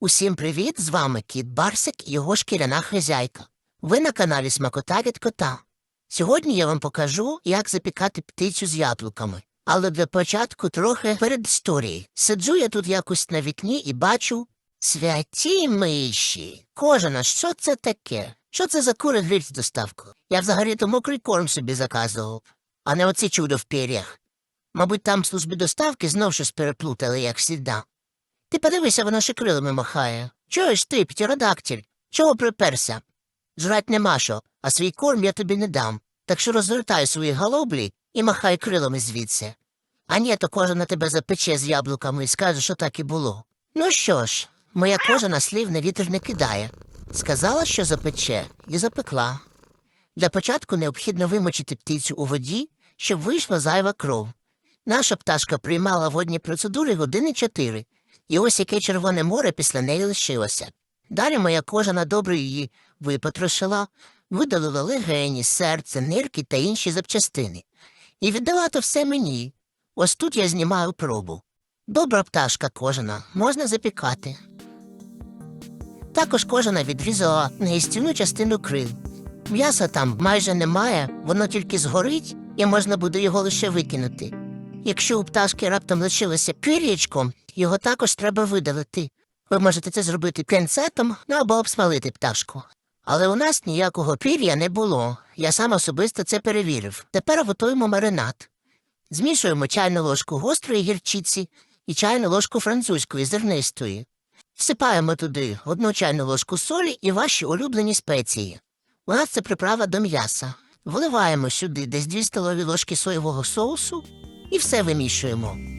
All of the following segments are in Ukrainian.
Усім привіт! З вами кіт Барсик і його шкіряна хазяйка. Ви на каналі Смакота від кота. Сьогодні я вам покажу, як запікати птицю з яблуками. Але для початку трохи перед історією. Сиджу я тут якось на вікні і бачу святі миші. Кожана, що це таке? Що це за кури гриль з доставкою? Я взагалі-то мокрий корм собі заказував, а не оці чудо в пір'ях. Мабуть, там в службі доставки знов щось переплутали, як всігда. Ти подивися, вона ще крилами махає. Чуєш ти, птеродактиль? Чого приперся? Жрать нема що, а свій корм я тобі не дам. Так що розвертай свої голоблі і махай крилами звідси. А ні, то кожа на тебе запече з яблуками і скаже, що так і було. Ну що ж, моя кожа на слів на вітер не кидає. Сказала, що запече, і запекла. Для початку необхідно вимочити птицю у воді, щоб вийшла зайва кров. Наша пташка приймала водні процедури години чотири, і ось яке червоне море після неї лишилося. Далі моя кожа на добре її випотрошила, видалила легені, серце, нирки та інші запчастини. І віддала то все мені. Ось тут я знімаю пробу. Добра пташка кожана, можна запікати. Також кожана відрізала неїстівну частину крил. М'яса там майже немає, воно тільки згорить, і можна буде його лише викинути. Якщо у пташки раптом лишилося пір'ячком, його також треба видалити. Ви можете це зробити пінцетом ну, або обсмалити пташку. Але у нас ніякого пір'я не було. Я сам особисто це перевірив. Тепер готуємо маринад. Змішуємо чайну ложку гострої гірчиці і чайну ложку французької зернистої. Всипаємо туди одну чайну ложку солі і ваші улюблені спеції. У нас це приправа до м'яса. Вливаємо сюди десь 2 столові ложки соєвого соусу і все вимішуємо.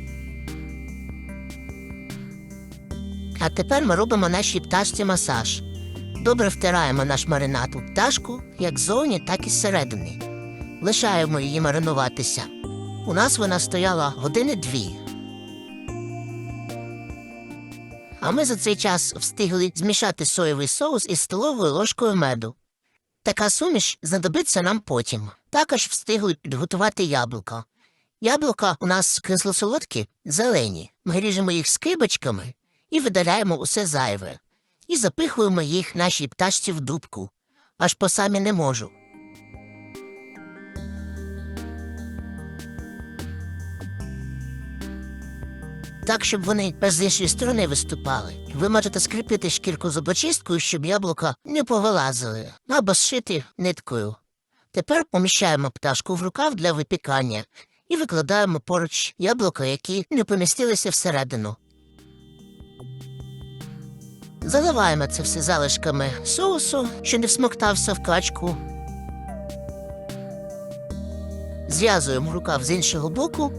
А тепер ми робимо нашій пташці масаж. Добре втираємо наш маринад у пташку як ззовні, так і зсередини. Лишаємо її маринуватися. У нас вона стояла години дві. А ми за цей час встигли змішати соєвий соус із столовою ложкою меду. Така суміш знадобиться нам потім. Також встигли підготувати яблука. Яблука у нас кисло-солодкі, зелені. Ми ріжемо їх скибочками і видаляємо усе зайве. І запихуємо їх нашій пташці в дубку. Аж по самі не можу. Так, щоб вони з іншої сторони виступали. Ви можете скріпити шкірку зубочисткою, щоб яблука не повилазили, або зшити ниткою. Тепер поміщаємо пташку в рукав для випікання і викладаємо поруч яблука, які не помістилися всередину. Заливаємо це все залишками соусу, що не всмоктався в качку. Зв'язуємо рукав з іншого боку.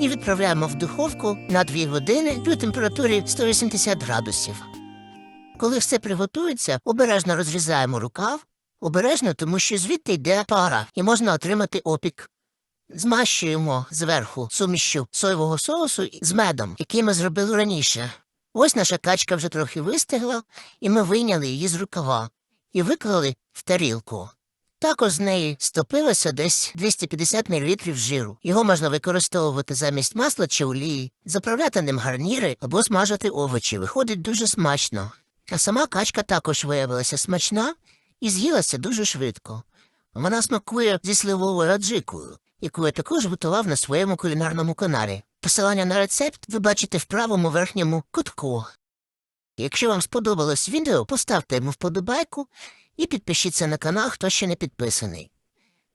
І відправляємо в духовку на 2 години при температурі 180 градусів. Коли все приготується, обережно розрізаємо рукав, обережно, тому що звідти йде пара і можна отримати опік. Змащуємо зверху сумішю соєвого соусу з медом, який ми зробили раніше. Ось наша качка вже трохи вистигла, і ми вийняли її з рукава і виклали в тарілку. Також з неї стопилося десь 250 мл жиру. Його можна використовувати замість масла чи олії, заправляти ним гарніри або смажити овочі. Виходить дуже смачно. А сама качка також виявилася смачна і з'їлася дуже швидко. Вона смакує зі сливовою аджикою, яку я також готував на своєму кулінарному каналі. Посилання на рецепт ви бачите в правому верхньому кутку. Якщо вам сподобалось відео, поставте йому вподобайку і підпишіться на канал, хто ще не підписаний.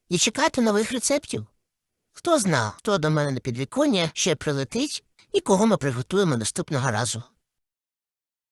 І чекайте нових рецептів. Хто зна, хто до мене на підвіконня ще прилетить і кого ми приготуємо наступного разу.